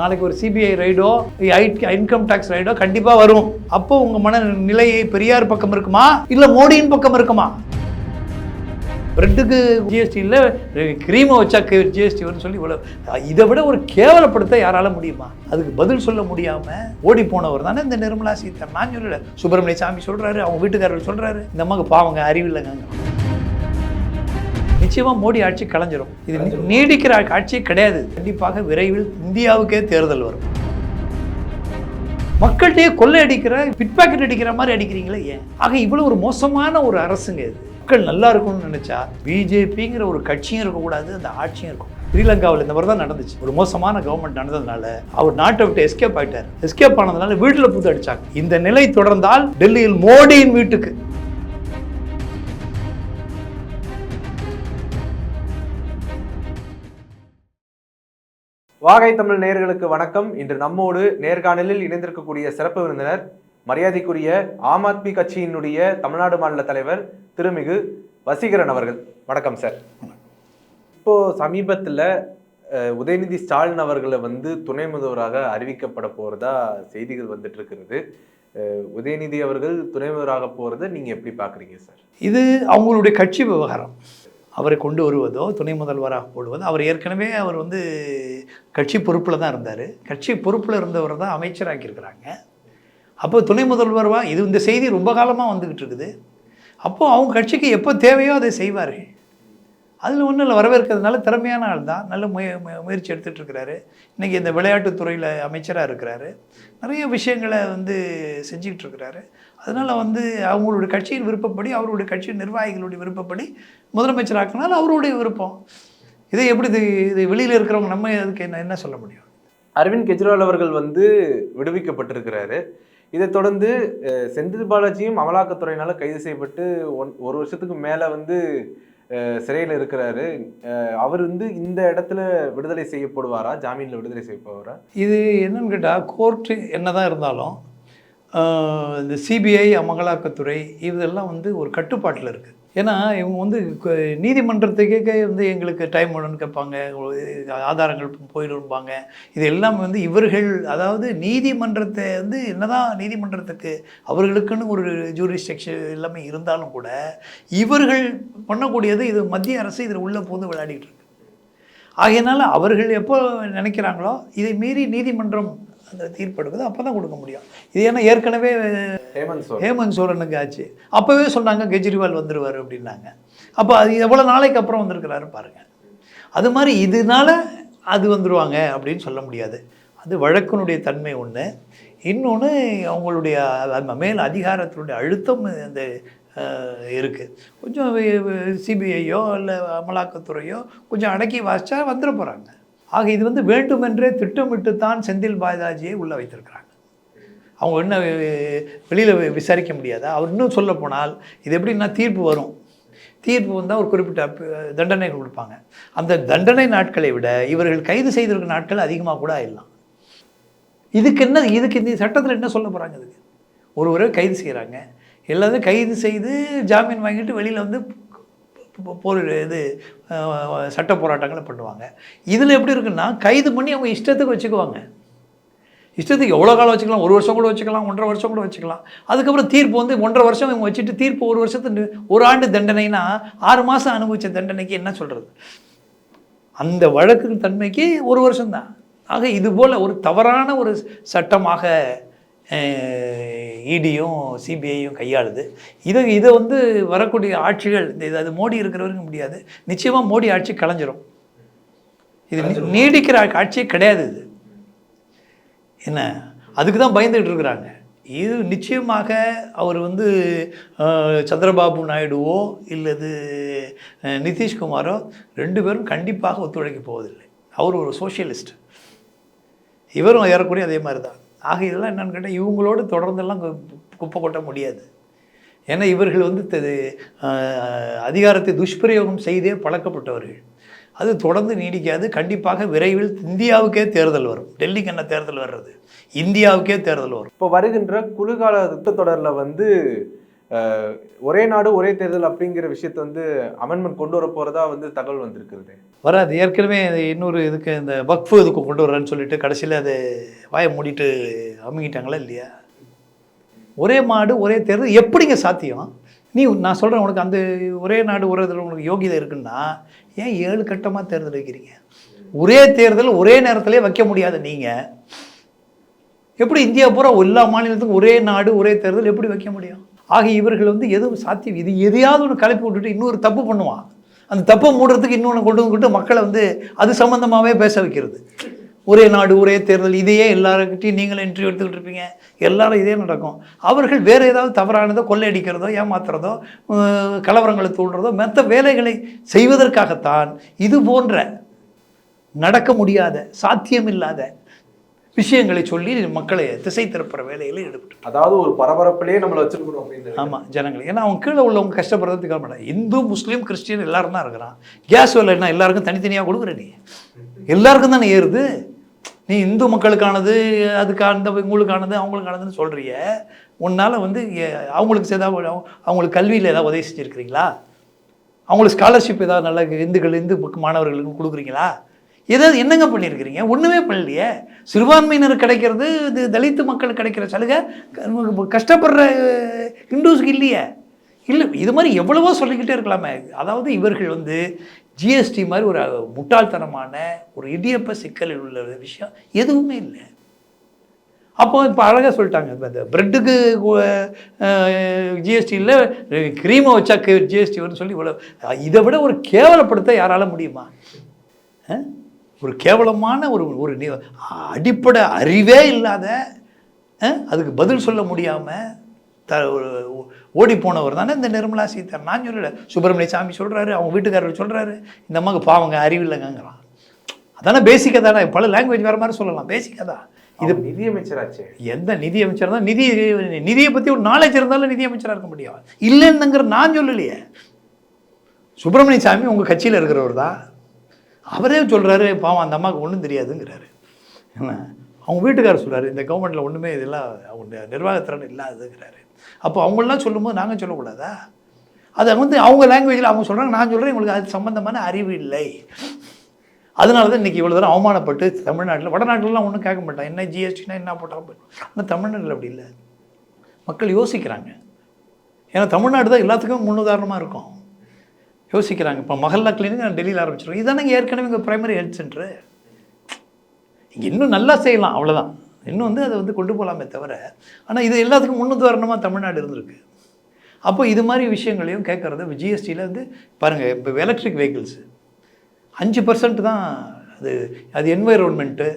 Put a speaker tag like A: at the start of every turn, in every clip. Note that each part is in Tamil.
A: நாளைக்கு ஒரு சிபிஐ ரைடோ இன்கம் டேக்ஸ் ரைடோ கண்டிப்பாக வரும். அப்போ உங்கள் மன நிலையை பெரியார் பக்கம் இருக்குமா? இல்லை மோடியின் பக்கம் இருக்குமா? பிரெட்டுக்கு ஜிஎஸ்டி இல்லை கிரீமை வச்சா ஜிஎஸ்டி வரும்னு சொல்லி இவ்வளோ இதை விட ஒரு கேவலப்படுத்த யாரால முடியுமா? அதுக்கு பதில் சொல்ல முடியாமல் ஓடி போனவர் தானே இந்த நிர்மலா சீதாராமன். நான் சொல்லல. சுப்பிரமணிய சாமி சொல்கிறாரு அவங்க வீட்டுக்காரர் சொல்கிறாரு இந்த அம்மாவுக்கு பாவங்க அறிவில்லைங்க நிச்சயமாக மோடி ஆட்சி கலைஞ்சிரும். இது நீடிக்கிற ஆட்சி கிடையாது. கண்டிப்பாக விரைவில் இந்தியாவுக்கே தேர்தல் வரும். மக்கள்கிட்டயே கொள்ளை அடிக்கிற பிட் பாக்கெட் அடிக்கிற மாதிரி அடிக்கிறீங்களே ஏன்? ஆக இவ்வளோ ஒரு மோசமான ஒரு அரசுங்க இது. மக்கள் நல்லா இருக்கணும்னு நினச்சா பிஜேபிங்கிற ஒரு கட்சியும் இருக்கக்கூடாது அந்த ஆட்சியும் இருக்கும். ஸ்ரீலங்காவில் இந்த மாதிரி தான் நடந்துச்சு. ஒரு மோசமான கவர்மெண்ட் நடந்ததுனால அவர் நாட்டை விட்டு எஸ்கேப் ஆகிட்டார் எஸ்கேப் ஆனதுனால வீட்டில் புது அடிச்சாங்க இந்த நிலை தொடர்ந்தால் டெல்லியில் மோடியின் வீட்டுக்கு
B: வாகை தமிழ் நேயர்களுக்கு வணக்கம். இன்று நம்மோடு நேர்காணலில் இணைந்திருக்கக்கூடிய சிறப்பு விருந்தினர் மரியாதைக்குரிய ஆம் ஆத்மி கட்சியினுடைய தமிழ்நாடு மாநில தலைவர் திருமிகு வசீகரன் அவர்கள். வணக்கம் சார். இப்போ சமீபத்தில் உதயநிதி ஸ்டாலின் அவர்களை வந்து துணை முதல்வராக அறிவிக்கப்பட போறதா செய்திகள் வந்துட்டு இருக்கிறது உதயநிதி அவர்கள் துணை முதல்வராக போறதை நீங்கள் எப்படி பார்க்குறீங்க சார்?
A: இது அவங்களுடைய கட்சி விவகாரம். அவரை கொண்டு வருவதோ துணை முதல்வராக போடுவதோ அவர் ஏற்கனவே அவர் வந்து கட்சி பொறுப்பில் தான் இருந்தார். கட்சி பொறுப்பில் இருந்தவர் தான் அமைச்சராக்கியிருக்கிறாங்க. அப்போ துணை முதல்வர்வா இது இந்த செய்தி ரொம்ப காலமாக வந்துக்கிட்டு இருக்குது. அப்போது அவங்க கட்சிக்கு எப்போ தேவையோ அதை செய்வார்கள். அதில் ஒன்றும் இல்லை வரவேற்கிறதுனால திறமையான ஆள் தான். நல்ல முய முயற்சி எடுத்துகிட்டு இருக்கிறாரு. இன்றைக்கி இந்த விளையாட்டுத்துறையில் அமைச்சராக இருக்கிறாரு. நிறைய விஷயங்களை வந்து செஞ்சுக்கிட்டு இருக்கிறாரு. அதனால் வந்து அவங்களுடைய கட்சியின் விருப்பப்படி அவருடைய கட்சியின் நிர்வாகிகளுடைய விருப்பப்படி முதலமைச்சராக்கினால் அவருடைய விருப்பம். இதை எப்படி இது இது வெளியில் இருக்கிறவங்க நம்ம அதுக்கு என்ன என்ன சொல்ல முடியும்?
B: அரவிந்த் கெஜ்ரிவால் அவர்கள் வந்து விடுவிக்கப்பட்டிருக்கிறாரு. இதைத் தொடர்ந்து செந்தில் பாலாஜியும் அமலாக்கத்துறையினால கைது செய்யப்பட்டு ஒன் ஒரு வருஷத்துக்கு மேலே வந்து சிறையில் இருக்கிறாரு. அவர் வந்து இந்த இடத்துல விடுதலை செய்யப்படுவாரா? ஜாமீனில் விடுதலை செய்யப்படுவாரா?
A: இது என்னன்னு கேட்டால் கோர்ட்டு என்னதான் இருந்தாலும் ஆஹ், இந்த சிபிஐ அமலாக்கத்துறை இதெல்லாம் வந்து ஒரு கட்டுப்பாட்டில் இருக்குது ஏன்னா இவங்க வந்து க- நீதிமன்றத்துக்கே வந்து எங்களுக்கு டைம் வேணும்னு கேட்பாங்க. ஆதாரங்கள் போயிடும்பாங்க. இது எல்லாமே வந்து இவர்கள் அதாவது நீதிமன்றத்தை வந்து என்னதான் நீதிமன்றத்துக்கு அவர்களுக்குன்னு ஒரு ஜூரிஸ்டிக்ஷன் எல்லாமே இருந்தாலும் கூட இவர்கள் பண்ணக்கூடியது இது மத்திய அரசு இதில் உள்ளே போது விளையாடிட்டு இருக்கு. ஆகையினால அவர்கள் எப்போ நினைக்கிறாங்களோ இதை மீறி நீதிமன்றம் அந்த தீர்ப்பெடுக்குது அப்போ தான் கொடுக்க முடியும். இது ஏன்னா ஏற்கனவே
B: ஹேமந்த்
A: ஹேமந்த் சோரனுக்கு ஆச்சு. அப்போவே சொன்னாங்க கெஜ்ரிவால் வந்துருவார் அப்படின்னாங்க. அப்போ அது எவ்வளோ நாளைக்கு அப்புறம் வந்திருக்கிறாரு பாருங்க. அது மாதிரி இதனால அது வந்துருவாங்க அப்படின்னு சொல்ல முடியாது. அது வழக்கினுடைய தன்மை ஒன்று இன்னொன்று அவங்களுடைய மேல் அதிகாரத்தினுடைய அழுத்தம் அந்த இருக்குது கொஞ்சம் சிபிஐயோ இல்லை அமலாக்கத்துறையோ கொஞ்சம் அடக்கி வாசிச்சா வந்துட போகிறாங்க ஆக இது வந்து வேண்டுமென்றே திட்டமிட்டு தான் செந்தில் பாலாஜியை உள்ளே வைத்திருக்கிறாங்க. அவங்க என்ன வெளியில் விசாரிக்க முடியாதா? அவர் இன்னும் சொல்ல போனால் இது எப்படின்னா தீர்ப்பு வரும். தீர்ப்பு வந்தால் ஒரு குறிப்பிட்ட தண்டனை கொடுப்பாங்க. அந்த தண்டனை நாட்களை விட இவர்கள் கைது செய்திருக்கிற நாட்கள் அதிகமாக கூட ஆயிடலாம். இதுக்கு என்ன இதுக்கு இந்த சட்டத்தில் என்ன சொல்ல போகிறாங்க இதுக்கு? ஒருவரை கைது செய்கிறாங்க எல்லாத்தையும் கைது செய்து ஜாமீன் வாங்கிட்டு வெளியில் வந்து போர் இது சட்ட போராட்டங்களை பண்ணுவாங்க. இதில் எப்படி இருக்குன்னா கைது பண்ணி அவங்க இஷ்டத்துக்கு வச்சுக்குவாங்க. இஷ்டத்துக்கு எவ்வளோ காலம் வச்சுக்கலாம்? ஒரு வருஷம் கூட வச்சுக்கலாம் ஒன்றரை வருஷம் கூட வச்சுக்கலாம். அதுக்கப்புறம் தீர்ப்பு வந்து ஒன்றரை வருஷம் இவங்க வச்சுட்டு தீர்ப்பு ஒரு வருஷத்து ஒரு ஆண்டு தண்டனைனா ஆறு மாதம் அனுபவிச்ச தண்டனைக்கு என்ன சொல்கிறது அந்த வழக்கு தன்மைக்கு ஒரு வருஷம்தான். ஆக இது போல் ஒரு தவறான ஒரு சட்டமாக இடியும் சிபிஐயும் கையாளுது. இதை இதை வந்து வரக்கூடிய ஆட்சிகள் இந்த இது அது மோடி இருக்கிற வரைக்கும் முடியாது. நிச்சயமாக மோடி ஆட்சி கலைஞ்சிரும். இது நீடிக்கிற ஆட்சியே கிடையாது இது. என்ன? அதுக்கு தான் பயந்துகிட்டு இருக்கிறாங்க. இது நிச்சயமாக அவர் வந்து சந்திரபாபு நாயுடுவோ இல்லது நிதிஷ்குமாரோ ரெண்டு பேரும் கண்டிப்பாக ஒத்துழைக்க போவதில்லை. அவர் ஒரு சோஷியலிஸ்ட் இவரும் ஏறக்குறைய அதே மாதிரி தான். ஆக இதெல்லாம் என்னென்னு கேட்டால் இவங்களோடு தொடர்ந்தெல்லாம் குப்பை கொட்ட முடியாது. ஏன்னா இவர்கள் வந்து அதிகாரத்தை துஷ்பிரயோகம் செய்தே பழக்கப்பட்டவர்கள். அது தொடர்ந்து நீடிக்காது. கண்டிப்பாக விரைவில் இந்தியாவுக்கே தேர்தல் வரும். டெல்லிக்கு என்ன தேர்தல் வர்றது? இந்தியாவுக்கே தேர்தல் வரும்.
B: இப்போ வருகின்ற குளிர்கால யுத்தத்தொடரில் வந்து ஒரே நாடு ஒரே தேர்தல் அப்படிங்கிற விஷயத்தை வந்து அமெண்ட்மெண்ட் கொண்டு வர போறதா வந்து தகவல் வந்திருக்கிறது.
A: வராது. ஏற்கனவே இன்னொரு இதுக்கு இந்த வக்ஃபு இதுக்கு கொண்டு வரேன்னு சொல்லிட்டு கடைசியில் அது வாயை மூடிட்டு அமுங்கிட்டாங்களா இல்லையா? ஒரே மாடு ஒரே தேர்தல் எப்படிங்க சாத்தியம்? நீ நான் சொல்கிறேன் உனக்கு அந்த ஒரே நாடு ஒரே தேர்தல் உனக்கு யோகிதை இருக்குன்னா ஏன் ஏழு கட்டமாக தேர்தல் வைக்கிறீங்க? ஒரே தேர்தல் ஒரே நேரத்திலே வைக்க முடியாது நீங்கள் எப்படி இந்தியா பூரா எல்லா மாநிலத்துக்கும் ஒரே நாடு ஒரே தேர்தல் எப்படி வைக்க முடியும்? ஆக இவர்கள் வந்து எதுவும் சாத்தியம் இது எதையாவது ஒன்று கலப்பி விட்டுட்டு இன்னொரு தப்பு பண்ணுவான். அந்த தப்பை மூடுறதுக்கு இன்னொன்று கொண்டு வந்துட்டு மக்களை வந்து அது சம்மந்தமாகவே பேச வைக்கிறது. ஒரே நாடு ஒரே தேர்தல் இதையே எல்லாருக்கிட்டையும் நீங்களும் இன்டர்வியூ எடுத்துக்கிட்டு இருப்பீங்க. எல்லாரும் இதே நடக்கும். அவர்கள் வேறு ஏதாவது தவறானதோ கொள்ளையடிக்கிறதோ ஏமாத்துறதோ கலவரங்களை தூண்டுறதோ மற்ற வேலைகளை செய்வதற்காகத்தான் இது போன்ற நடக்க முடியாத சாத்தியமில்லாத விஷயங்களை சொல்லி மக்களை திசை திருப்புற வேலையில் ஈடுபட்டு.
B: அதாவது ஒரு பரபரப்பிலேயே நம்மளை வச்சிருக்கணும் அப்படின்னு
A: ஆமாம் ஜனங்கள். ஏன்னா அவங்க கீழே உள்ளவங்க கஷ்டப்படுறதுக்கு மாட்டாங்க இந்து முஸ்லீம் கிறிஸ்டியன் எல்லாரும் தான் இருக்கிறான். கேஸ் விலை என்ன எல்லாருக்கும் தனித்தனியாக கொடுக்குற நீ. எல்லாருக்கும் தானே ஏறுது. நீ இந்து மக்களுக்கானது அதுக்கானது இவங்களுக்கானது அவங்களுக்கானதுன்னு சொல்கிறிய உன்னால் வந்து அவங்களுக்கு ஏதாவது அவங்களுக்கு கல்வியில் ஏதாவது உதவி செஞ்சுருக்கிறீங்களா? அவங்களுக்கு ஸ்காலர்ஷிப் ஏதாவது நல்ல இந்துக்கள் இந்து மாணவர்களுக்கு கொடுக்குறீங்களா? ஏதாவது என்னங்க பண்ணியிருக்கிறீங்க? ஒன்றுமே பண்ணலையே. சிறுபான்மையினர் கிடைக்கிறது இது தலித்து மக்களுக்கு கிடைக்கிற சலுகை கஷ்டப்படுற அஹ், ஹிந்துஸுக்கு இல்லையே. இல்லை இது மாதிரி எவ்வளவோ சொல்லிக்கிட்டே இருக்கலாமே. அதாவது இவர்கள் வந்து ஜிஎஸ்டி மாதிரி ஒரு முட்டாள்தனமான ஒரு இடியப்ப சிக்கலில் உள்ள விஷயம் எதுவுமே இல்லை. அப்போ இப்போ அழகாக சொல்லிட்டாங்க இப்போ இந்த ப்ரெட்டுக்கு ஜிஎஸ்டியில் க்ரீமை வச்சா ஜிஎஸ்டி வரும்னு சொல்லி இவ்வளோ இதை விட ஒரு கேவலப்படுத்த யாரால முடியுமா? ஒரு கேவலமான ஒரு ஒரு அடிப்படை அறிவே இல்லாத அதுக்கு பதில் சொல்ல முடியாமல் த ஒரு ஓடி போனவர் தானே இந்த நிர்மலா சீதாராமன் நான் சொல்லல. சுப்பிரமணிய சாமி சொல்கிறாரு அவங்க வீட்டுக்காரர் சொல்கிறாரு இந்த அம்மாவுக்கு பாவங்க அறிவில்லைங்கிறான் அதானே பேசிக்காக தானே? பல லாங்குவேஜ் வேறு மாதிரி சொல்லலாம். பேசிக்காக தான்.
B: இது நிதியமைச்சராச்சே.
A: எந்த நிதி அமைச்சர் தான்? நிதி நிதியை பற்றி ஒரு நாலேஜ் இருந்தாலும் நிதி அமைச்சராக இருக்க முடியும் இல்லைன்னுங்கிற நான் சொல்லலையே. சுப்பிரமணிய சாமி உங்கள் கட்சியில் இருக்கிறவர் தான். அவரே சொல்கிறாரு பாவம் அந்த அம்மாவுக்கு ஒன்றும் தெரியாதுங்கிறாரு. என்ன அவங்க வீட்டுக்காரர் சொல்கிறாரு இந்த கவர்மெண்ட்டில் ஒன்றுமே இதெல்லாம் அவங்க நிர்வாகத்திறன் இல்லாதுங்கிறாரு. அப்போ அவங்களாம் சொல்லும்போது நாங்கள் சொல்லக்கூடாதா? அதை வந்து அவங்க லாங்குவேஜில் அவங்க சொல்கிறாங்க நான் சொல்கிறேன் உங்களுக்கு அது சம்மந்தமான அறிவு இல்லை. அதனால தான் இன்றைக்கி இவ்வளோ தூரம் அவமானப்பட்டு தமிழ்நாட்டில் வடநாட்டிலலாம் ஒன்றும் கேட்க மாட்டான் என்ன ஜிஎஸ்டினா என்ன போட்டாலும் போயிடும் ஆனால் தமிழ்நாட்டில் அப்படி இல்லை. மக்கள் யோசிக்கிறாங்க. ஏன்னா தமிழ்நாடு தான் எல்லாத்துக்கும் முன்னுதாரணமாக இருக்கும். யோசிக்கிறாங்க. இப்போ மஹல்லா கிளினிக் நான் டெல்லியில் ஆரம்பிச்சிருக்கோம் இதானங்க ஏற்கனவே இங்கே ப்ரைமரி ஹெல்த் சென்டரு இங்கே இன்னும் நல்லா செய்யலாம் அவ்வளோதான் இன்னும் வந்து அதை வந்து கொண்டு போகலாமே தவிர ஆனால் இது எல்லாத்துக்கும் முன்னுதாரணமாக தமிழ்நாடு இருந்திருக்கு. அப்போ இது மாதிரி விஷயங்களையும் கேட்குறது ஜிஎஸ்டியில் வந்து பாருங்கள் இப்போ எலக்ட்ரிக் வெஹிக்கிள்ஸு அஞ்சு பர்சன்ட் தான் அது அது என்வைரோன்மெண்ட்டு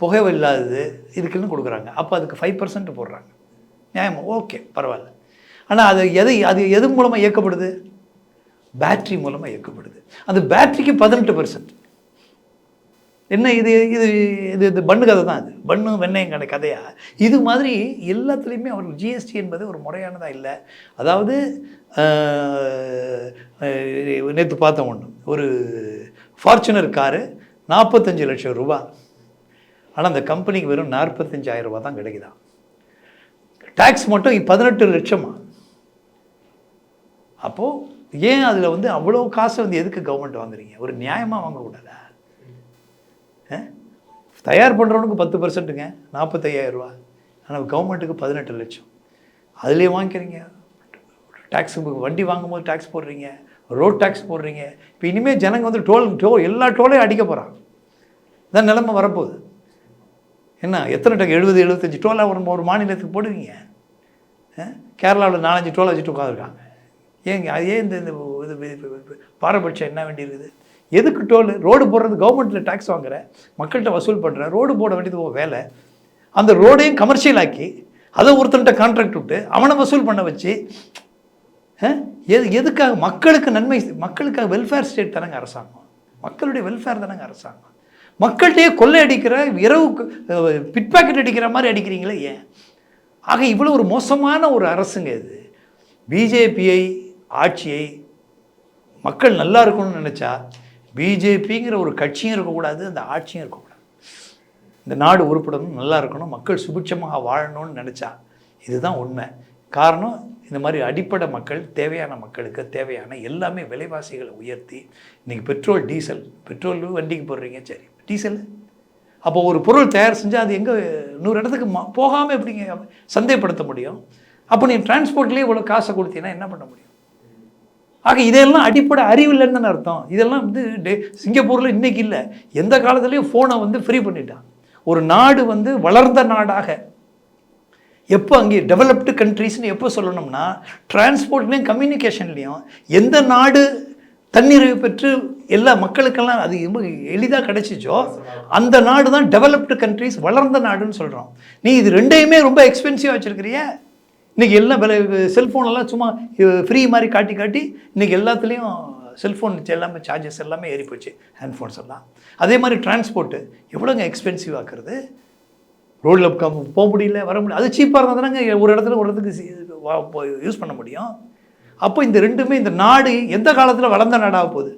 A: புகை இல்லாதது இதுக்குன்னு கொடுக்குறாங்க. அப்போ அதுக்கு ஃபைவ் பர்சன்ட் போடுறாங்க. நியாயமாக ஓகே பரவாயில்ல. ஆனால் அது எது அது எது மூலமாக இயக்கப்படுது? பேட்ரி மூலமாக இயக்கப்படுது. அந்த பேட்டரிக்கு பதினெட்டு பர்சன்ட் என்ன இது இது இது இது பண்ணு கதை தான் அது. பண்ணு வெண்ணெயும் கடை கதையாக இது மாதிரி எல்லாத்துலேயுமே அவர்கள் ஜிஎஸ்டி என்பது ஒரு முறையானதாக இல்லை. அதாவது நேற்று பார்த்தோம் ஒன்று ஒரு ஃபார்ச்சுனர் காரு நாற்பத்தஞ்சு லட்சம் ரூபா. ஆனால் அந்த கம்பெனிக்கு வெறும் நாற்பத்தஞ்சாயிரம் ரூபா தான் கிடைக்குதான் டேக்ஸ் மட்டும் பதினெட்டு லட்சமா? அப்போது ஏன் அதில் வந்து அவ்வளோ காசை வந்து எதுக்கு கவர்மெண்ட் வாங்குறீங்க? ஒரு நியாயமாக வாங்கக்கூடாதா? ஆ? தயார் பண்ணுறவனுக்கு பத்து பர்சன்ட்டுங்க நாற்பத்தையாயிரம் ரூபா ஆனால் கவர்மெண்ட்டுக்கு பதினெட்டு லட்சம். அதுலேயே வாங்கிக்கிறீங்க. டேக்ஸ் வண்டி வாங்கும்போது டேக்ஸ் போடுறீங்க ரோட் டேக்ஸ் போடுறீங்க. இப்போ இனிமேல் ஜனங்க வந்து டோல் டோ எல்லா டோலையும் அடிக்க போகிறான் இதான் நிலமை வரப்போகுது. என்ன எத்தனை டக்கு எழுபது எழுபத்தஞ்சு டோலாக ஒரு ஒரு மாநிலத்துக்கு போடுவீங்க? கேரளாவில் நாலஞ்சு டோலை வச்சுட்டு உட்காந்துருக்காங்க ஏங்க அது ஏன் இந்த இந்த இது பாரபட்சம் என்ன வேண்டியிருக்குது? எதுக்கு டோல் ரோடு போடுறது கவர்மெண்ட்டில் டேக்ஸ் வாங்குற மக்கள்கிட்ட வசூல் பண்ணுற ரோடு போட வேண்டியது ஓ வேலை. அந்த ரோடையும் கமர்ஷியல் ஆக்கி அதை ஒருத்தன்ட்ட கான்ட்ராக்ட் விட்டு அவனை வசூல் பண்ண வச்சு எது எதுக்காக மக்களுக்கு நன்மை மக்களுக்காக வெல்ஃபேர் ஸ்டேட் தானங்க அரசாங்கம். மக்களுடைய வெல்ஃபேர் தானங்க அரசாங்கம். மக்கள்கிட்டயே கொள்ளை அடிக்கிற இரவு பிட் பாக்கெட் அடிக்கிற மாதிரி அடிக்கிறீங்களே ஏன்? ஆக இவ்வளோ ஒரு மோசமான ஒரு அரசுங்க இது. பிஜேபியை ஆட்சியை மக்கள் நல்லா இருக்கணும்னு நினச்சா பிஜேபிங்கிற ஒரு கட்சியும் இருக்கக்கூடாது அந்த ஆட்சியும் இருக்கக்கூடாது. இந்த நாடு உருப்படணும் நல்லா இருக்கணும் மக்கள் சுபிட்சமாக வாழணும்னு நினச்சா இதுதான் உண்மை. காரணம் இந்த மாதிரி அடிப்படை மக்கள் தேவையான மக்களுக்கு தேவையான எல்லாமே விலைவாசிகளை உயர்த்தி இன்றைக்கி பெட்ரோல் டீசல் பெட்ரோல் வண்டிக்கு போடுறீங்க சரி டீசல். அப்போ ஒரு பொருள் தயார் செஞ்சால் அது எங்கே நூறு இடத்துக்கு மா போகாமல் எப்படிங்க சந்தைப்படுத்த முடியும்? அப்போ நீ டிரான்ஸ்போர்ட்லேயே இவ்வளோ காசை கொடுத்தீங்கன்னா என்ன பண்ண முடியும்? ஆக இதெல்லாம் அடிப்படை அறிவு இல்லைன்னு தானே அர்த்தம். இதெல்லாம் வந்து டே சிங்கப்பூரில் இன்றைக்கி இல்லை. எந்த காலத்துலேயும் ஃபோனை வந்து ஃப்ரீ பண்ணிட்டான். ஒரு நாடு வந்து வளர்ந்த நாடாக. எப்போ அங்கே டெவலப்டு கண்ட்ரீஸ்னு எப்போ சொல்லணும்னா டிரான்ஸ்போர்ட்லேயும் கம்யூனிகேஷன்லேயும் எந்த நாடு தன்னிறைவு பெற்று எல்லா மக்களுக்கெல்லாம் அது ரொம்ப எளிதாக கிடைச்சிச்சோ அந்த நாடு தான் டெவலப்டு கண்ட்ரீஸ் வளர்ந்த நாடுன்னு சொல்கிறோம் நீ இது ரெண்டையுமே ரொம்ப எக்ஸ்பென்சிவாக வச்சுருக்கிறிய? இன்றைக்கி எல்லாம் விலை செல்ஃபோனெல்லாம் சும்மா ஃப்ரீ மாதிரி காட்டி காட்டி இன்றைக்கி எல்லாத்துலேயும் செல்ஃபோன் எல்லாமே சார்ஜஸ் எல்லாமே ஏறி போச்சு. ஹேண்ட்ஃபோன்ஸ் எல்லாம். அதே மாதிரி டிரான்ஸ்போர்ட்டு எவ்வளோங்க எக்ஸ்பென்சிவ் ஆக்குறது? ரோட்டில் போக முடியல வர முடியல. அது சீப்பாக இருந்தால் தானே ஒரு இடத்துல ஒரு இடத்துக்கு யூஸ் பண்ண முடியும். அப்போ இந்த ரெண்டுமே இந்த நாடு எந்த காலத்தில் வளர்ந்த நாடாக போகுது?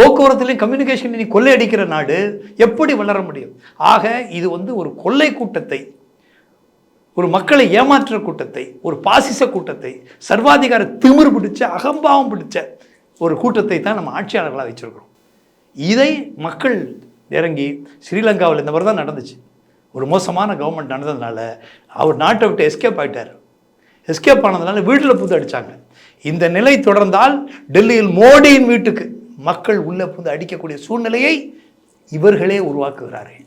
A: போக்குவரத்துலேயும் கம்யூனிகேஷன் நீ கொள்ளையடிக்கிற நாடு எப்படி வளர முடியும்? ஆக இது வந்து ஒரு கொள்ளை கூட்டத்தை ஒரு மக்களை ஏமாற்றுற கூட்டத்தை ஒரு பாசிச கூட்டத்தை சர்வாதிகார திமிர் பிடிச்ச அகம்பாவம் பிடிச்ச ஒரு கூட்டத்தை தான் நம்ம ஆட்சியாளர்களாக வச்சுருக்கிறோம் இதை மக்கள் இறங்கி ஸ்ரீலங்காவில் இந்த மாதிரி தான் நடந்துச்சு. ஒரு மோசமான கவர்மெண்ட் நடந்ததுனால அவர் நாட்டை விட்டு எஸ்கேப் ஆயிட்டார். எஸ்கேப் ஆனதுனால வீட்டில் புது அடித்தாங்க இந்த நிலை தொடர்ந்தால் டெல்லியில் மோடியின் வீட்டுக்கு மக்கள் உள்ளே புந்து அடிக்கக்கூடிய சூழ்நிலையை இவர்களே உருவாக்குகிறார்கள்.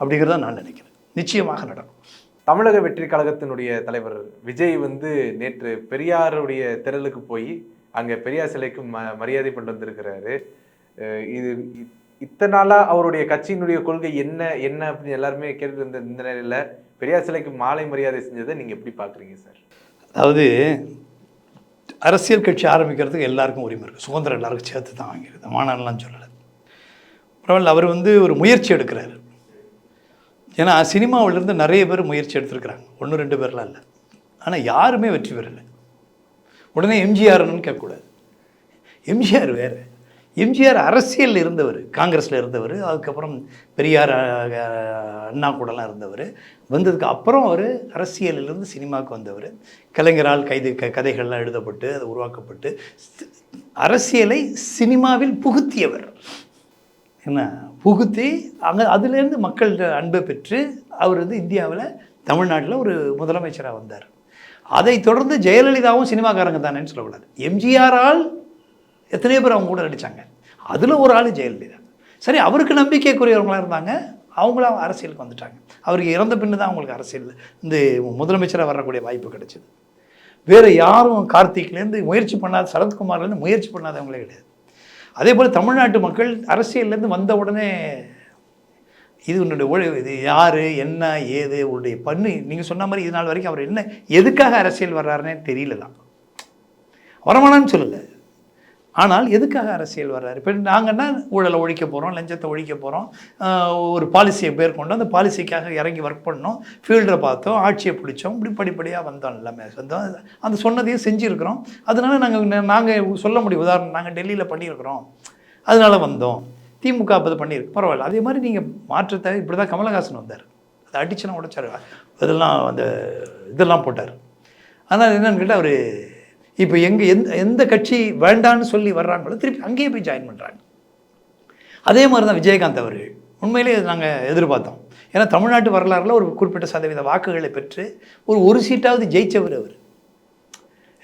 A: அப்படிங்கிறத நான் நினைக்கிறேன். நிச்சயமாக நடக்கும்.
B: தமிழக வெற்றி கழகத்தினுடைய தலைவர் விஜய் வந்து நேற்று பெரியாருடைய திரளுக்கு போய் அங்கே பெரியார் சிலைக்கு ம மரியாதை கொண்டு வந்திருக்கிறாரு. இது இத்தனை நாளாக அவருடைய கட்சியினுடைய கொள்கை என்ன என்ன அப்படின்னு எல்லாருமே கேட்டு இருந்த இந்த நிலையில் பெரியார் சிலைக்கு மாலை மரியாதை செஞ்சதை நீங்கள் எப்படி பார்க்குறீங்க சார்?
A: அதாவது அரசியல் கட்சி ஆரம்பிக்கிறதுக்கு எல்லாருக்கும் உரிமை இருக்குது சுதந்திரம் எல்லாருக்கும் சேர்த்து தான் வாங்கிடுது மாணவன்லாம் சொல்லலை. பரவாயில்ல அவர் வந்து ஒரு முயற்சி எடுக்கிறாரு. ஏன்னா சினிமாவிலேருந்து நிறைய பேர் முயற்சி எடுத்திருக்கிறாங்க. ஒன்று ரெண்டு பேர்லாம் இல்லை. ஆனால் யாருமே வெற்றி பெறலை. உடனே எம்ஜிஆர்னு கேட்கக்கூடாது. எம்ஜிஆர் வேறு. எம்ஜிஆர் அரசியலில் இருந்தவர். காங்கிரஸில் இருந்தவர். அதுக்கப்புறம் பெரியார் அண்ணா கூடலாம் இருந்தவர். வந்ததுக்கு அப்புறம் அவர் அரசியலிலிருந்து சினிமாவுக்கு வந்தவர். கலைஞரால் கைது க கதைகள்லாம் எழுதப்பட்டு அது உருவாக்கப்பட்டு அரசியலை சினிமாவில் புகுத்தியவர். என்ன? புகுத்தி அங்கே அதுலேருந்து மக்கள்கிட்ட அன்பை பெற்று அவர் வந்து இந்தியாவில் தமிழ்நாட்டில் ஒரு முதலமைச்சராக வந்தார். அதை தொடர்ந்து ஜெயலலிதாவும் சினிமாக்காரங்க தானேன்னு சொல்லக்கூடாது. எம்ஜிஆரால் எத்தனையோ பேர் அவங்க கூட நடித்தாங்க அதில் ஒரு ஆள் ஜெயலலிதா. சரி அவருக்கு நம்பிக்கைக்குரியவங்களாக இருந்தாங்க. அவங்களாம் அரசியலுக்கு வந்துட்டாங்க. அவருக்கு இறந்த பின்னு தான் அவங்களுக்கு அரசியல் இந்த முதலமைச்சராக வரக்கூடிய வாய்ப்பு கிடைச்சிது. வேறு யாரும் கார்த்திக்லேருந்து முயற்சி பண்ணாத சரத்குமார்லேருந்து முயற்சி பண்ணாதவங்களே கிடையாது. அதே போல் தமிழ்நாட்டு மக்கள் அரசியல்லேருந்து வந்த உடனே இது உன்னுடைய ஒழி இது யார் என்ன ஏது உன்னுடைய பண்ணு நீங்கள் சொன்ன மாதிரி இது நாள் வரைக்கும் அவர் என்ன எதுக்காக அரசியல் வர்றாருன்னே தெரியல தான் வரமானான்னு சொல்லலை. ஆனால் எதுக்காக அரசியல் வர்றாரு? இப்போ நாங்கன்னா ஊழலை ஒழிக்க போகிறோம் லஞ்சத்தை ஒழிக்க போகிறோம் ஒரு பாலிசியை பேர் அந்த பாலிசிக்காக இறங்கி ஒர்க் பண்ணோம். ஃபீல்டரை பார்த்தோம் ஆட்சியை பிடிச்சோம். இப்படி படிப்படியாக வந்தோம் எல்லாமே. வந்தோம் அந்த சொன்னதையும் செஞ்சுருக்கிறோம். அதனால நாங்கள் நாங்கள் சொல்ல முடியும். உதாரணம் நாங்கள் டெல்லியில் பண்ணியிருக்கிறோம். அதனால வந்தோம். திமுக அப்போ பண்ணியிருக்கு. பரவாயில்ல. அதே மாதிரி நீங்கள் மாற்றத்தை இப்படி தான் கமலஹாசன் வந்தார். அதை அடிச்சுனா உடைச்சார் இதெல்லாம் அந்த இதெல்லாம் போட்டார். ஆனால் என்னன்னு கேட்டால் அவர் இப்போ எங்கே எந்த எந்த கட்சி வேண்டான்னு சொல்லி வர்றாங்களோ திருப்பி அங்கேயே போய் ஜாயின் பண்ணுறாங்க அதே மாதிரி தான் விஜயகாந்த் அவர்கள். உண்மையிலே நாங்கள் எதிர்பார்த்தோம். ஏன்னா தமிழ்நாட்டு வரலாறுல ஒரு குறிப்பிட்ட சதவீத வாக்குகளை பெற்று ஒரு ஒரு சீட்டாவது ஜெயிச்சவர் அவர்.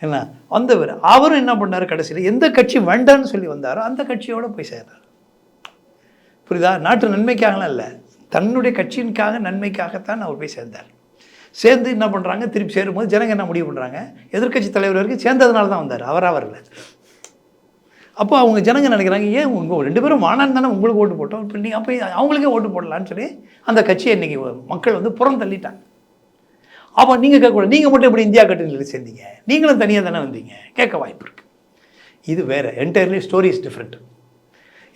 A: என்ன? வந்தவர். அவரும் என்ன பண்ணார் கடைசியில்? எந்த கட்சி வேண்டான்னு சொல்லி வந்தாரோ அந்த கட்சியோடு போய் சேர்ந்தார். புரியுதா? நாட்டு நன்மைக்காகலாம் இல்லை. தன்னுடைய கட்சியினுக்காக நன்மைக்காகத்தான் அவர் போய் சேர்ந்தார். சேர்ந்து என்ன பண்ணுறாங்க திருப்பி சேரும்போது ஜனங்க என்ன முடிவு பண்ணுறாங்க எதிர்க்கட்சி தலைவர் வரைக்கும் சேர்ந்ததுனால தான் வந்தார். அவராக வரல. அப்போ அவங்க ஜனங்க நினைக்கிறாங்க ஏன் உங்கள் ரெண்டு பேரும் வானான் தானே உங்களுக்கு ஓட்டு போட்டோம்? இப்போ நீங்கள் அப்போ அவங்களுக்கே ஓட்டு போடலான்னு சொல்லி அந்த கட்சியை இன்றைக்கி மக்கள் வந்து புறம் தள்ளிட்டாங்க. அப்போ நீங்கள் கேட்கக்கூடாது நீங்கள் மட்டும் எப்படி இந்தியா கட்டணியில் சேர்ந்தீங்க? நீங்களும் தனியாக தானே வந்தீங்க? கேட்க வாய்ப்பு இருக்குது இது வேறு என்டையர்லி ஸ்டோரி இஸ் டிஃப்ரெண்ட்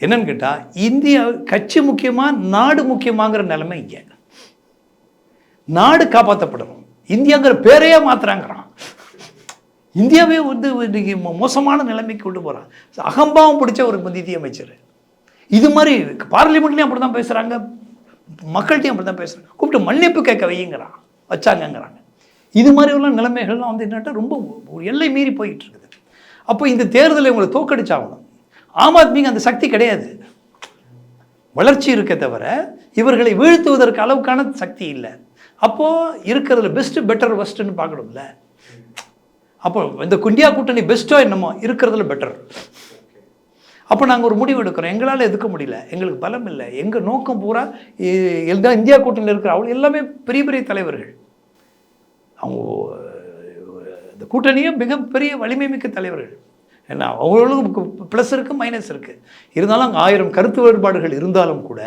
A: என்னன்னு கேட்டால் இந்தியா கட்சி முக்கியமாக நாடு முக்கியமாங்கிற நிலைமை இங்கே. நாடு காப்பாற்றப்படணும் இந்தியாங்கிற பேரையே மாத்துறாங்கிறான். இந்தியாவே வந்து இன்னைக்கு மோ- மோசமான நிலைமைக்கு கொண்டு போகிறான் அகம்பாவம் பிடிச்ச ஒரு நிதி அமைச்சர். இது மாதிரி பார்லிமெண்ட்லேயும் அப்படி தான் பேசுகிறாங்க மக்கள்கிட்டையும் அப்படி தான் பேசுகிறாங்க கூப்பிட்டு மன்னிப்பு கேட்க வையுங்கிறான். வச்சாங்கங்கிறாங்க. இது மாதிரி உள்ள நிலைமைகள்லாம் வந்து என்னட்டா ரொம்ப ஒரு எல்லை மீறி போயிட்டு இருக்குது அப்போ இந்த தேர்தலை இவங்களை தோக்கடிச்சாகணும். ஆம் ஆத்மிக்கு அந்த சக்தி கிடையாது. வளர்ச்சி இருக்க தவிர இவர்களை வீழ்த்துவதற்கு அளவுக்கான சக்தி இல்லை. அப்போது இருக்கிறதுல பெஸ்ட்டு பெட்டர் ஒஸ்ட்டுன்னு பார்க்கணும்ல. அப்போ இந்த குண்டியா கூட்டணி பெஸ்ட்டோ என்னமோ இருக்கிறதுல பெட்டர் அப்போ நாங்கள் ஒரு முடிவு எடுக்கிறோம். எங்களால் எதுக்க முடியல? எங்களுக்கு பலம் இல்லை. எங்கள் நோக்கம் பூரா எல்லா இந்தியா கூட்டணியில் இருக்கிற அவள் எல்லாமே பெரிய பெரிய தலைவர்கள். அவங்க இந்த கூட்டணியும் மிகப்பெரிய வலிமை மிக்க தலைவர்கள். ஏன்னா அவங்களுக்கு ப்ளஸ் இருக்குது மைனஸ் இருக்குது இருந்தாலும் அங்கே ஆயிரம் கருத்து வேறுபாடுகள் இருந்தாலும் கூட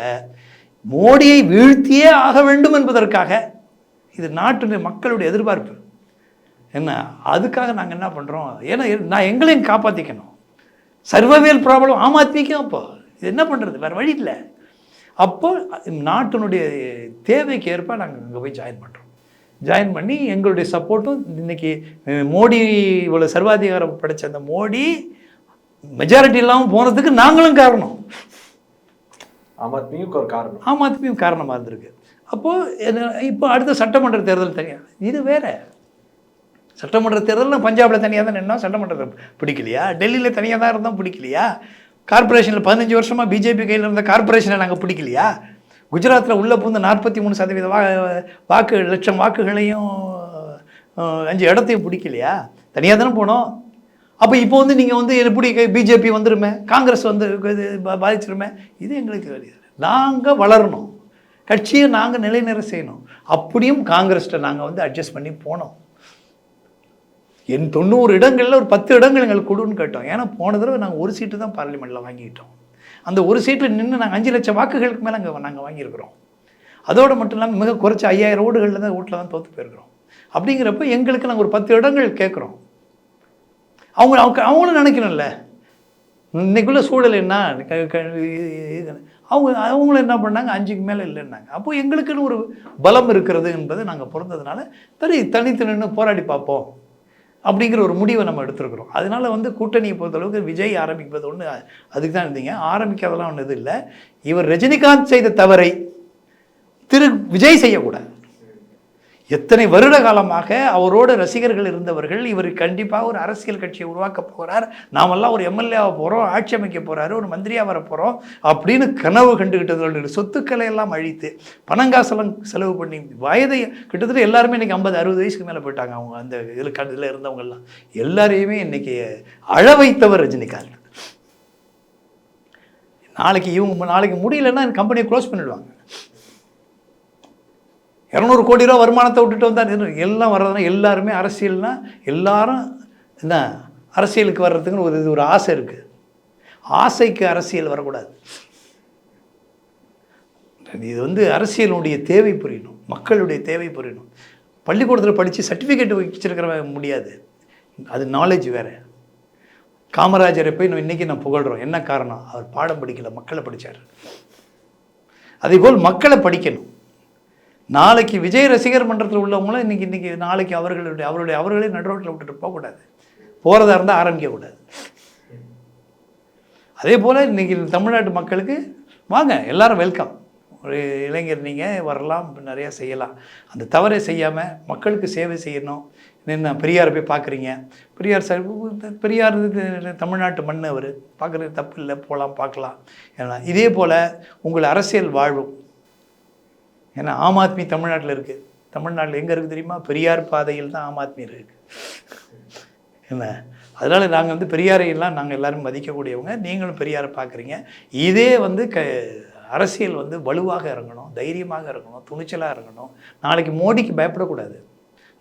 A: மோடியை வீழ்த்தியே ஆக வேண்டும் என்பதற்காக இது நாட்டு மக்களுடைய எதிர்பார்ப்பு. என்ன அதுக்காக நாங்கள் என்ன பண்ணுறோம் ஏன்னா நான் எங்களையும் காப்பாற்றிக்கணும் சர்வவியல் ப்ராப்ளம் ஆம் ஆத்மிக்கும் அப்போ. இது என்ன பண்ணுறது வேறு வழி இல்லை. அப்போ நாட்டினுடைய தேவைக்கு ஏற்ப நாங்கள் அங்கே போய் ஜாயின் பண்ணுறோம் ஜாயின் பண்ணி எங்களுடைய சப்போர்ட்டும் இன்னைக்கு அஹ், மோடி இவ்வளோ சர்வாதிகாரம் படைச்ச அந்த மோடி மெஜாரிட்டி இல்லாமல் போனதுக்கு நாங்களும் காரணம்.
B: ஆம் ஒரு காரணம்.
A: ஆம் ஆத்மியும் காரணமாக இருந்திருக்கு. அப்போது இப்போ அடுத்த சட்டமன்ற தேர்தல் தனியாக இது வேறு. சட்டமன்ற தேர்தல் பஞ்சாபில் தனியாக தான் நின்னா சட்டமன்றத்தை பிடிக்கலையா? டெல்லியில் தனியாக தான் இருந்தால் பிடிக்கலையா? கார்பரேஷனில் பதினஞ்சு வருஷமாக பிஜேபி கையில் இருந்த கார்ப்பரேஷனை நாங்கள் பிடிக்கலையா? குஜராத்தில் உள்ளே பூந்த நாற்பத்தி மூணு சதவீத வா வாக்கு லட்சம் வாக்குகளையும் அஞ்சு இடத்தையும் பிடிக்கலையா? தனியாக தானே போனோம். அப்போ இப்போ வந்து நீங்கள் வந்து எப்படி பிஜேபி வந்துருமே? காங்கிரஸ் வந்து இது பாதிச்சிருமே? இது எங்களுக்கு நாங்கள் வளரணும். கட்சியை நாங்கள் நிலைநிற செய்யணும். அப்படியும் காங்கிரஸ்கிட்ட நாங்கள் வந்து அட்ஜஸ்ட் பண்ணி போனோம். என் தொண்ணூறு இடங்களில் ஒரு பத்து இடங்கள் எங்களுக்கு கொடுன்னு கேட்டோம். ஏன்னா போன தடவை நாங்கள் ஒரு சீட்டு தான் பார்லிமெண்ட்டில் வாங்கிக்கிட்டோம் அந்த ஒரு சீட்டில் நின்று நாங்கள் அஞ்சு லட்சம் வாக்குகளுக்கு மேலே அங்கே நாங்கள் வாங்கியிருக்கிறோம். அதோடு மட்டும் இல்லாமல் மிக குறைச்ச ஐயாயிரம் ஓடுகளில் தான் வீட்டில் தான் தோற்று போயிருக்கிறோம். அப்படிங்கிறப்ப எங்களுக்கு நாங்கள் ஒரு பத்து இடங்கள் கேட்குறோம். அவங்க அவங்க அவங்களும் நினைக்கணும்ல. இன்றைக்குள்ள சூழல் என்ன? க- இது- அவங்க அவங்களும் என்ன பண்ணாங்க? அஞ்சுக்கு மேலே இல்லைன்னாங்க. அப்போ எங்களுக்குன்னு ஒரு பலம் இருக்கிறது என்பதை நாங்கள் பிறந்ததுனால சரி தனித்து நின்று போராடி பார்ப்போம் அப்படிங்கிற ஒரு முடிவை நம்ம எடுத்திருக்கிறோம். அதனால வந்து கூட்டணியை பொறுத்தளவுக்கு விஜய் ஆரம்பிப்பது ஒன்று அதுக்கு தான் இருந்தீங்க. ஆரம்பிக்காதெல்லாம் ஒன்று இது இல்லை. இவர் ரஜினிகாந்த் செய்த தவறை திரு விஜய் செய்யக்கூடாது. எத்தனை வருட காலமாக அவரோட ரசிகர்கள் இருந்தவர்கள் இவர் கண்டிப்பாக ஒரு அரசியல் கட்சியை உருவாக்க போகிறார் நாமெல்லாம் ஒரு எம்எல்ஏவாக போகிறோம் ஆட்சி அமைக்க போகிறாரு ஒரு மந்திரியாக வர போகிறோம் அப்படின்னு கனவு கண்டுகிட்டதோட சொத்துக்களை எல்லாம் அழித்து பணங்காசலம் செலவு பண்ணி வயதை கிட்டத்தட்ட எல்லாருமே இன்னைக்கு ஐம்பது அறுபது வயசுக்கு மேலே போயிட்டாங்க அவங்க அந்த இதில் இதில் இருந்தவங்கெல்லாம். எல்லாரையுமே இன்றைக்கி அழ வைத்தவர் ரஜினிகாந்த். நாளைக்கு இவங்க நாளைக்கு முடியலன்னா கம்பெனியை க்ளோஸ் பண்ணிடுவாங்க. இரநூறு கோடி ரூபா வருமானத்தை விட்டுட்டு வந்தால் எல்லாம் வர்றதுனா எல்லாருமே அரசியல்னால் எல்லாரும் என்ன அரசியலுக்கு வர்றதுக்குன்னு ஒரு இது ஒரு ஆசை இருக்குது ஆசைக்கு அரசியல் வரக்கூடாது. இது வந்து அரசியலுடைய தேவை புரியணும் மக்களுடைய தேவை புரியணும். பள்ளிக்கூடத்தில் படித்து சர்டிஃபிகேட் வச்சிருக்கிறவன் முடியாது. அது நாலேஜ் வேறு. காமராஜரை போய் நம்ம இன்றைக்கி நான் புகழ்கிறோம் என்ன காரணம்? அவர் பாடம் படிக்கலை மக்களை படித்தார் அதேபோல் மக்களை படிக்கணும். நாளைக்கு விஜய் ரசிகர் மன்றத்தில் உள்ளவங்களும் இன்னைக்கு இன்றைக்கி நாளைக்கு அவர்களுடைய அவருடைய அவர்களே நடுரோட்டில் விட்டுட்டு போகக்கூடாது. போகிறதா இருந்தால் ஆரம்பிக்கக்கூடாது. அதே போல் இன்றைக்கி தமிழ்நாட்டு மக்களுக்கு வாங்க எல்லாரும் வெல்கம் ஒரு இளைஞர் நீங்கள் வரலாம் நிறையா செய்யலாம். அந்த தவறை செய்யாமல் மக்களுக்கு சேவை செய்யணும். என்ன பெரியாரை போய் பார்க்குறீங்க பெரியார் சார் பெரியார் தமிழ்நாட்டு மண் அவர். பார்க்குறது தப்பு இல்லை போகலாம் பார்க்கலாம் ஏன்னா இதே போல் உங்கள் அரசியல் வாழ்வும் ஏன்னா ஆம் ஆத்மி தமிழ்நாட்டில் இருக்குது தமிழ்நாட்டில் எங்கே இருக்குது தெரியுமா? பெரியார் பாதையில் தான் ஆம் ஆத்மி இருக்குது என்ன? அதனால் நாங்கள் வந்து பெரியாரையெல்லாம் நாங்கள் எல்லாரும் மதிக்கக்கூடியவங்க. நீங்களும் பெரியாரை பார்க்குறீங்க இதே வந்து க அரசியல் வந்து வலுவாக இறங்கணும் தைரியமாக இறங்கணும் துணிச்சலாக இறங்கணும். நாளைக்கு மோடிக்கு பயப்படக்கூடாது.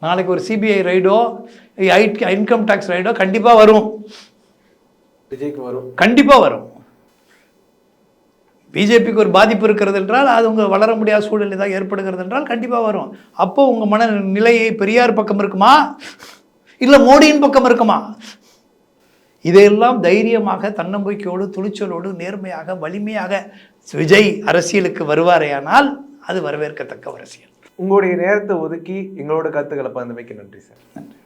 A: நாளைக்கு ஒரு சிபிஐ ரைடோ இன்கம் டேக்ஸ் ரைடோ கண்டிப்பாக வரும்.
B: விஜய்க்கு வரும்.
A: கண்டிப்பாக வரும். பிஜேபிக்கு ஒரு பாதிப்பு இருக்கிறது என்றால் அது உங்கள் வளர முடியாத சூழல் ஏதாவது ஏற்படுகிறது என்றால் கண்டிப்பாக வரும். அப்போ உங்கள் மன நிலையை பெரியார் பக்கம் இருக்குமா? இல்லை மோடியின் பக்கம் இருக்குமா? இதையெல்லாம் தைரியமாக தன்னம்பிக்கையோடு துணிச்சலோடு நேர்மையாக வலிமையாக விஜய் அரசியலுக்கு வருவாரேயானால் அது வரவேற்கத்தக்க அரசியல்.
B: உங்களுடைய நேரத்தை ஒதுக்கி எங்களோட கருத்துக்களை பகிர்ந்தமைக்கு நன்றி சார்.
A: நன்றி.